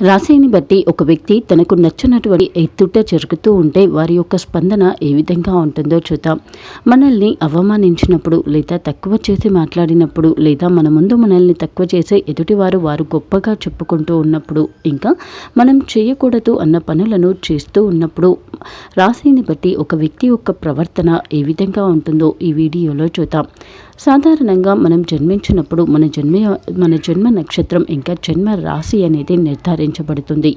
రాశిని బట్టి ఒక వ్యక్తి తనకు నచ్చినటువంటి ఎత్తుట జరుగుతూ ఉంటే వారి యొక్క స్పందన ఏ విధంగా ఉంటుందో చూద్దాం. మనల్ని అవమానించినప్పుడు లేదా తక్కువ చేసి మాట్లాడినప్పుడు లేదా మన ముందు మనల్ని తక్కువ చేసే ఎదుటివారు వారు గొప్పగా చెప్పుకుంటూ ఉన్నప్పుడు ఇంకా మనం చేయకూడదు అన్న పనులను చేస్తూ ఉన్నప్పుడు రాశిని బట్టి ఒక వ్యక్తి యొక్క ప్రవర్తన ఏ విధంగా ఉంటుందో ఈ వీడియోలో చూద్దాం. సాధారణంగా మనం జన్మించినప్పుడు మన జన్మ మన జన్మ నక్షత్రం ఇంకా జన్మ రాశి అనేది నిర్ధారించబడుతుంది.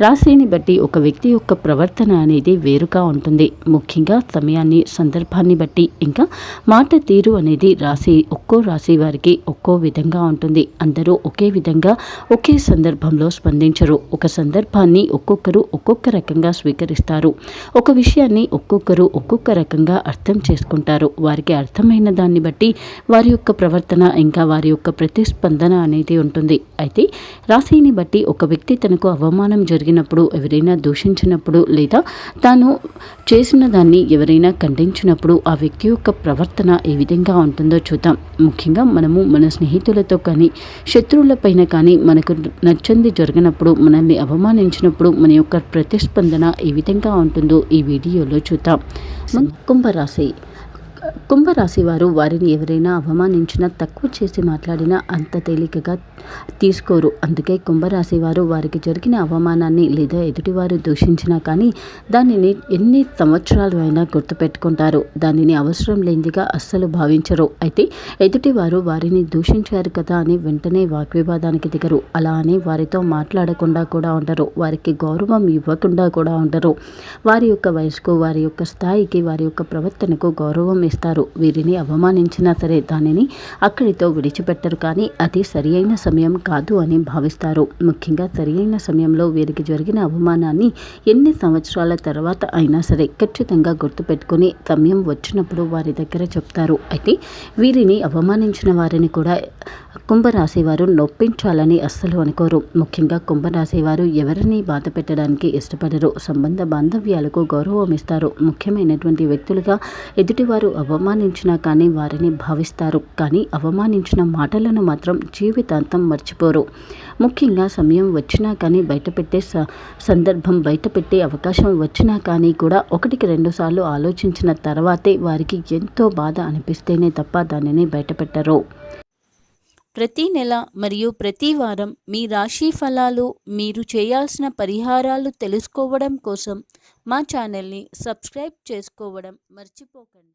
రాశిని బట్టి ఒక వ్యక్తి యొక్క ప్రవర్తన అనేది వేరుగా ఉంటుంది. ముఖ్యంగా సమయాన్ని సందర్భాన్ని బట్టి ఇంకా మాట తీరు అనేది రాశి ఒక్కో రాశి వారికి ఒక్కో విధంగా ఉంటుంది. అందరూ ఒకే విధంగా ఒకే సందర్భంలో స్పందించరు. ఒక సందర్భాన్ని ఒక్కొక్కరు ఒక్కొక్క రకంగా స్వీకరిస్తారు. ఒక విషయాన్ని ఒక్కొక్కరు ఒక్కొక్క రకంగా అర్థం చేసుకుంటారు. వారికి అర్థమైన దాన్ని బట్టి వారి యొక్క ప్రవర్తన ఇంకా వారి యొక్క ప్రతిస్పందన అనేది ఉంటుంది. అయితే రాశిని బట్టి ఒక వ్యక్తి తనకు అవమానం జరిగినప్పుడు ఎవరైనా దూషించినప్పుడు లేదా తాను చేసిన దాన్ని ఎవరైనా ఖండించినప్పుడు ఆ వ్యక్తి యొక్క ప్రవర్తన ఏ విధంగా ఉంటుందో చూద్దాం. ముఖ్యంగా మనము మన స్నేహితులతో కానీ శత్రువులపైన కానీ మనకు నచ్చంది జరిగినప్పుడు మనల్ని అవమానించినప్పుడు మన యొక్క ప్రతిస్పందన ఏ విధంగా ఉంటుందో ఈ వీడియోలో చూద్దాం. కుంభరాశి కుంభరాశి వారు వారిని ఎవరైనా అవమానించినా తక్కువ చేసి మాట్లాడినా అంత తేలికగా తీసుకోరు. అందుకే కుంభరాశి వారు వారికి జరిగిన అవమానాన్ని లేదా ఎదుటివారు దూషించినా కానీ దానిని ఎన్ని సంవత్సరాలు అయినా గుర్తుపెట్టుకుంటారు. దానిని అవసరం లేనిదిగా అస్సలు భావించరు. అయితే ఎదుటివారు వారిని దూషించారు కదా అని వెంటనే వాగ్వివాదానికి దిగరు. అలా అని వారితో మాట్లాడకుండా కూడా ఉండరు. వారికి గౌరవం ఇవ్వకుండా కూడా ఉండరు. వారి యొక్క వయసుకు వారి యొక్క స్థాయికి వారి యొక్క ప్రవర్తనకు గౌరవం ఇస్తారు వీరిని అవమానించినా సరే దానిని అక్కడితో విడిచిపెట్టరు కానీ అది సరి అయిన సమయం కాదు అని భావిస్తారు. ముఖ్యంగా సరి అయిన సమయంలో వీరికి జరిగిన అవమానాన్ని ఎన్ని సంవత్సరాల తర్వాత అయినా సరే ఖచ్చితంగా గుర్తుపెట్టుకుని సమయం వచ్చినప్పుడు వారి దగ్గర చెప్తారు. అయితే వీరిని అవమానించిన వారిని కూడా కుంభరాశి వారు నొప్పించాలని అస్సలు అనుకోరు. ముఖ్యంగా కుంభరాశి వారు ఎవరిని బాధ పెట్టడానికి ఇష్టపడరు. సంబంధ బాంధవ్యాలకు గౌరవం ఇస్తారు. ముఖ్యమైనటువంటి వ్యక్తులుగా ఎదుటివారు అవమానించినా కానీ వారిని భావిస్తారు. కానీ అవమానించిన మాటలను మాత్రం జీవితాంతం మర్చిపోరు. ముఖ్యంగా సమయం వచ్చినా కానీ బయటపెట్టే స సందర్భం బయటపెట్టే అవకాశం వచ్చినా కానీ కూడా ఒకటికి రెండు సార్లు ఆలోచించిన తర్వాతే వారికి ఎంతో బాధ అనిపిస్తేనే తప్ప దానిని బయటపెట్టరు. ప్రతి నెల మరియు ప్రతి వారం మీ రాశి ఫలాలు మీరు చేయాల్సిన పరిహారాలు తెలుసుకోవడం కోసం మా ఛానల్ని సబ్స్క్రైబ్ చేసుకోవడం మర్చిపోకండి.